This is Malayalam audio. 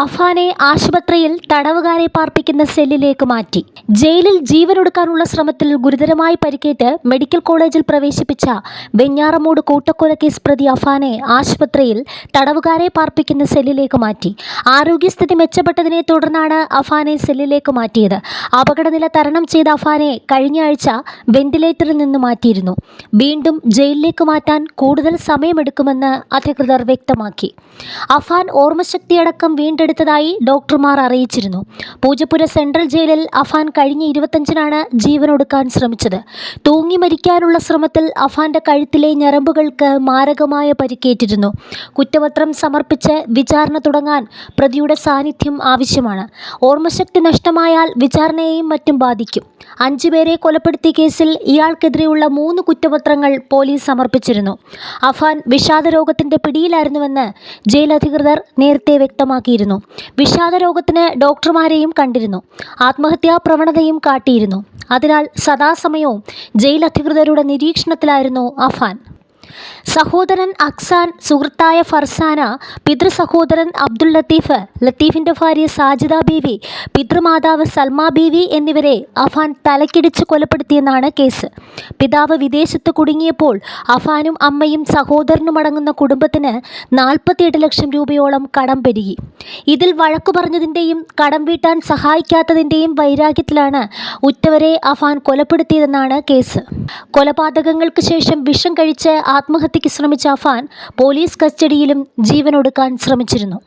അഫാനെ ആശുപത്രിയിൽ തടവുകാരെ പാർപ്പിക്കുന്ന സെല്ലിലേക്ക് മാറ്റി. ജയിലിൽ ജീവനൊടുക്കാനുള്ള ശ്രമത്തിൽ ഗുരുതരമായി പരിക്കേറ്റ് മെഡിക്കൽ കോളേജിൽ പ്രവേശിപ്പിച്ച വെഞ്ഞാറമൂട് കൂട്ടക്കൊലക്കേസ് പ്രതി അഫാനെ ആശുപത്രിയിൽ തടവുകാരെ പാർപ്പിക്കുന്ന സെല്ലിലേക്ക് മാറ്റി. ആരോഗ്യസ്ഥിതി മെച്ചപ്പെട്ടതിനെ തുടർന്നാണ് അഫാനെ സെല്ലിലേക്ക് മാറ്റിയത്. അപകടനില തരണം ചെയ്ത അഫാനെ കഴിഞ്ഞ ആഴ്ച വെന്റിലേറ്ററിൽ നിന്ന് മാറ്റിയിരുന്നു. വീണ്ടും ജയിലിലേക്ക് മാറ്റാൻ കൂടുതൽ സമയമെടുക്കുമെന്ന് അധികൃതർ വ്യക്തമാക്കി. അഫാൻ ഓർമ്മശക്തിയടക്കം വീണ്ടെടുത്തതായി ഡോക്ടർമാർ അറിയിച്ചിരുന്നു. പൂജപ്പുര സെൻട്രൽ ജയിലിൽ അഫാൻ കഴിഞ്ഞ ഇരുപത്തഞ്ചിനാണ് ജീവനൊടുക്കാൻ ശ്രമിച്ചത്. തൂങ്ങി മരിക്കാനുള്ള ശ്രമത്തിൽ അഫാന്റെ കഴുത്തിലെ ഞരമ്പുകൾക്ക് മാരകമായ പരിക്കേറ്റിരുന്നു. കുറ്റപത്രം സമർപ്പിച്ച് വിചാരണ തുടങ്ങാൻ പ്രതിയുടെ സാന്നിധ്യം ആവശ്യമാണ്. ഓർമ്മശക്തി നഷ്ടമായാൽ വിചാരണയെയും മറ്റും ബാധിക്കും. അഞ്ചുപേരെ കൊലപ്പെടുത്തിയ കേസിൽ ഇയാൾക്കെതിരെയുള്ള മൂന്ന് കുറ്റപത്രങ്ങൾ പോലീസ് സമർപ്പിച്ചിരുന്നു. അഫാൻ വിഷാദരോഗത്തിന്റെ പിടിയിലായിരുന്നുവെന്ന് ജയിൽ അധികൃതർ നേരത്തെ വ്യക്തമാക്കിയിരുന്നു. വിഷാദരോഗത്തിന് ഡോക്ടർമാരെയും കണ്ടിരുന്നു. ആത്മഹത്യാ പ്രവണതയും കാട്ടിയിരുന്നു. അതിനാൽ സദാസമയവും ജയിൽ അധികൃതരുടെ നിരീക്ഷണത്തിലായിരുന്നു അഫാൻ. സഹോദരൻ അക്സാൻ സുഹൃത്തായ ഫർസാന പിതൃ സഹോദരൻ അബ്ദുൾ ലത്തീഫ് ലത്തീഫിന്റെ ഭാര്യ സാജിദ ബീവി പിതൃമാതാവ് സൽമ ബീവി എന്നിവരെ അഫാൻ തലക്കിടിച്ച് കൊലപ്പെടുത്തിയെന്നാണ് കേസ്. പിതാവ് വിദേശത്ത് കുടുങ്ങിയപ്പോൾ അഫാനും അമ്മയും സഹോദരനും അടങ്ങുന്ന കുടുംബത്തിന് നാൽപ്പത്തിയെട്ട് ലക്ഷം രൂപയോളം കടം പെരുകി. ഇതിൽ വഴക്കു പറഞ്ഞതിന്റെയും കടം വീട്ടാൻ സഹായിക്കാത്തതിന്റെയും വൈരാഗ്യത്തിലാണ് ഉറ്റവരെ അഫാൻ കൊലപ്പെടുത്തിയതെന്നാണ് കേസ്. കൊലപാതകങ്ങൾക്ക് ശേഷം വിഷം കഴിച്ച് ആത്മഹത്യയ്ക്ക് ശ്രമിച്ച അഫാൻ പോലീസ് കസ്റ്റഡിയിലും ജീവനൊടുക്കാൻ ശ്രമിച്ചിരുന്നു